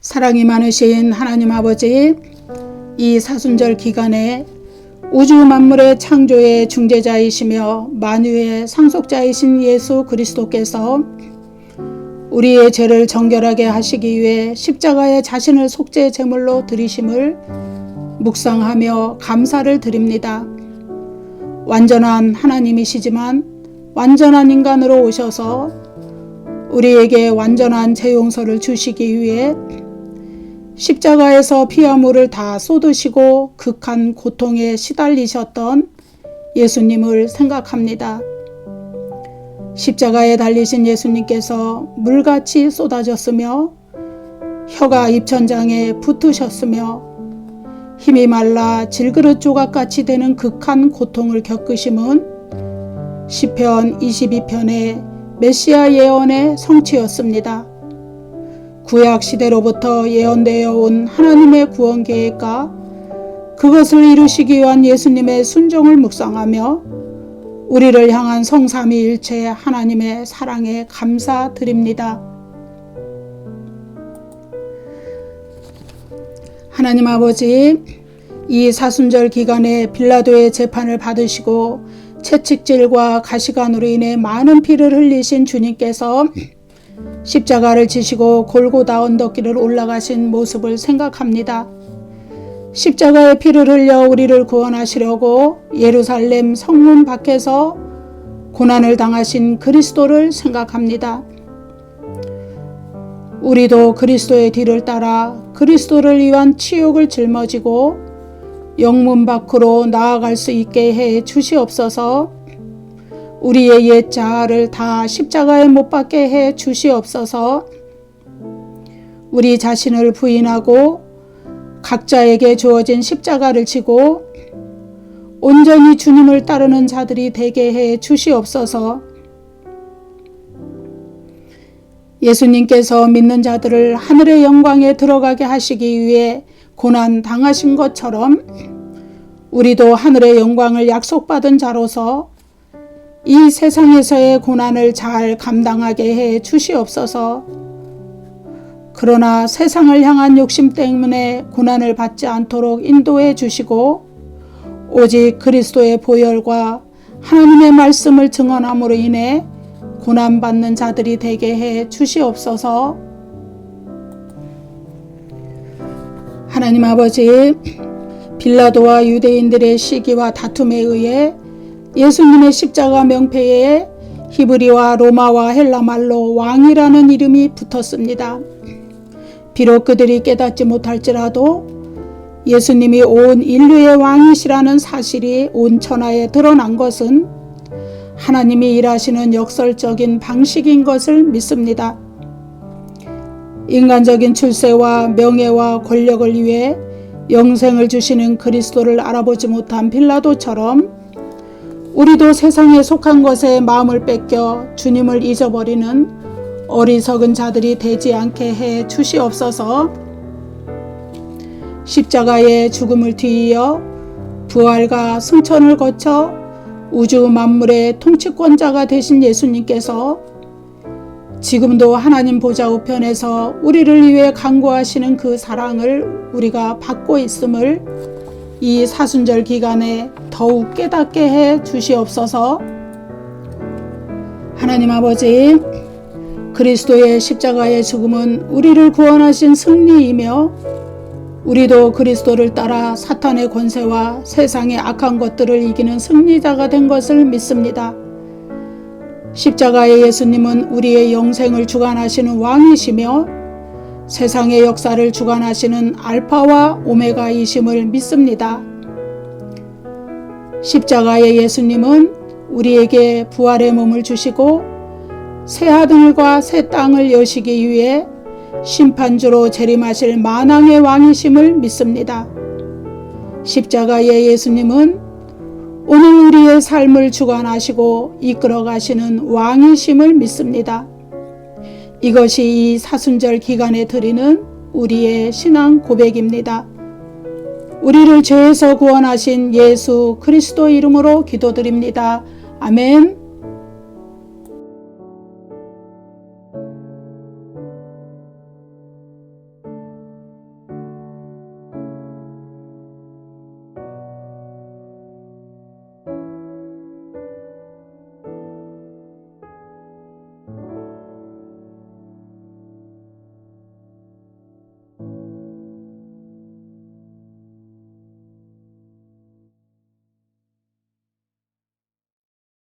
사랑이 많으신 하나님 아버지, 이 사순절 기간에 우주 만물의 창조의 중재자이시며 만유의 상속자이신 예수 그리스도께서 우리의 죄를 정결하게 하시기 위해 십자가에 자신을 속죄 제물로 드리심을 묵상하며 감사를 드립니다. 완전한 하나님이시지만 완전한 인간으로 오셔서 우리에게 완전한 제 용서를 주시기 위해 십자가에서 피와 물을 다 쏟으시고 극한 고통에 시달리셨던 예수님을 생각합니다. 십자가에 달리신 예수님께서 물같이 쏟아졌으며 혀가 입천장에 붙으셨으며 힘이 말라 질그릇 조각같이 되는 극한 고통을 겪으심은 시편 22편의 메시아 예언의 성취였습니다. 구약 시대로부터 예언되어 온 하나님의 구원 계획과 그것을 이루시기 위한 예수님의 순종을 묵상하며 우리를 향한 성삼위일체 하나님의 사랑에 감사드립니다. 하나님 아버지, 이 사순절 기간에 빌라도의 재판을 받으시고 채찍질과 가시관으로 인해 많은 피를 흘리신 주님께서 십자가를 지시고 골고다 언덕길을 올라가신 모습을 생각합니다. 십자가의 피를 흘려 우리를 구원하시려고 예루살렘 성문 밖에서 고난을 당하신 그리스도를 생각합니다. 우리도 그리스도의 뒤를 따라 그리스도를 위한 치욕을 짊어지고 영문 밖으로 나아갈 수 있게 해 주시옵소서. 우리의 옛 자아를 다 십자가에 못 박게 해 주시옵소서. 우리 자신을 부인하고 각자에게 주어진 십자가를 지고 온전히 주님을 따르는 자들이 되게 해 주시옵소서. 예수님께서 믿는 자들을 하늘의 영광에 들어가게 하시기 위해 고난 당하신 것처럼 우리도 하늘의 영광을 약속받은 자로서 이 세상에서의 고난을 잘 감당하게 해 주시옵소서. 그러나 세상을 향한 욕심 때문에 고난을 받지 않도록 인도해 주시고 오직 그리스도의 보혈과 하나님의 말씀을 증언함으로 인해 고난받는 자들이 되게 해 주시옵소서. 하나님 아버지, 빌라도와 유대인들의 시기와 다툼에 의해 예수님의 십자가 명패에 히브리와 로마와 헬라 말로 왕이라는 이름이 붙었습니다. 비록 그들이 깨닫지 못할지라도 예수님이 온 인류의 왕이시라는 사실이 온 천하에 드러난 것은 하나님이 일하시는 역설적인 방식인 것을 믿습니다. 인간적인 출세와 명예와 권력을 위해 영생을 주시는 그리스도를 알아보지 못한 빌라도처럼 우리도 세상에 속한 것에 마음을 뺏겨 주님을 잊어버리는 어리석은 자들이 되지 않게 해 주시옵소서. 십자가의 죽음을 뒤이어 부활과 승천을 거쳐 우주 만물의 통치권자가 되신 예수님께서 지금도 하나님 보좌 우편에서 우리를 위해 간구하시는 그 사랑을 우리가 받고 있음을 이 사순절 기간에 더욱 깨닫게 해 주시옵소서. 하나님 아버지, 그리스도의 십자가의 죽음은 우리를 구원하신 승리이며 우리도 그리스도를 따라 사탄의 권세와 세상의 악한 것들을 이기는 승리자가 된 것을 믿습니다. 십자가의 예수님은 우리의 영생을 주관하시는 왕이시며 세상의 역사를 주관하시는 알파와 오메가이심을 믿습니다. 십자가의 예수님은 우리에게 부활의 몸을 주시고 새 하늘과 새 땅을 여시기 위해 심판주로 재림하실 만왕의 왕이심을 믿습니다. 십자가의 예수님은 오늘 우리의 삶을 주관하시고 이끌어 가시는 왕이심을 믿습니다. 이것이 이 사순절 기간에 드리는 우리의 신앙 고백입니다. 우리를 죄에서 구원하신 예수 그리스도 이름으로 기도드립니다. 아멘.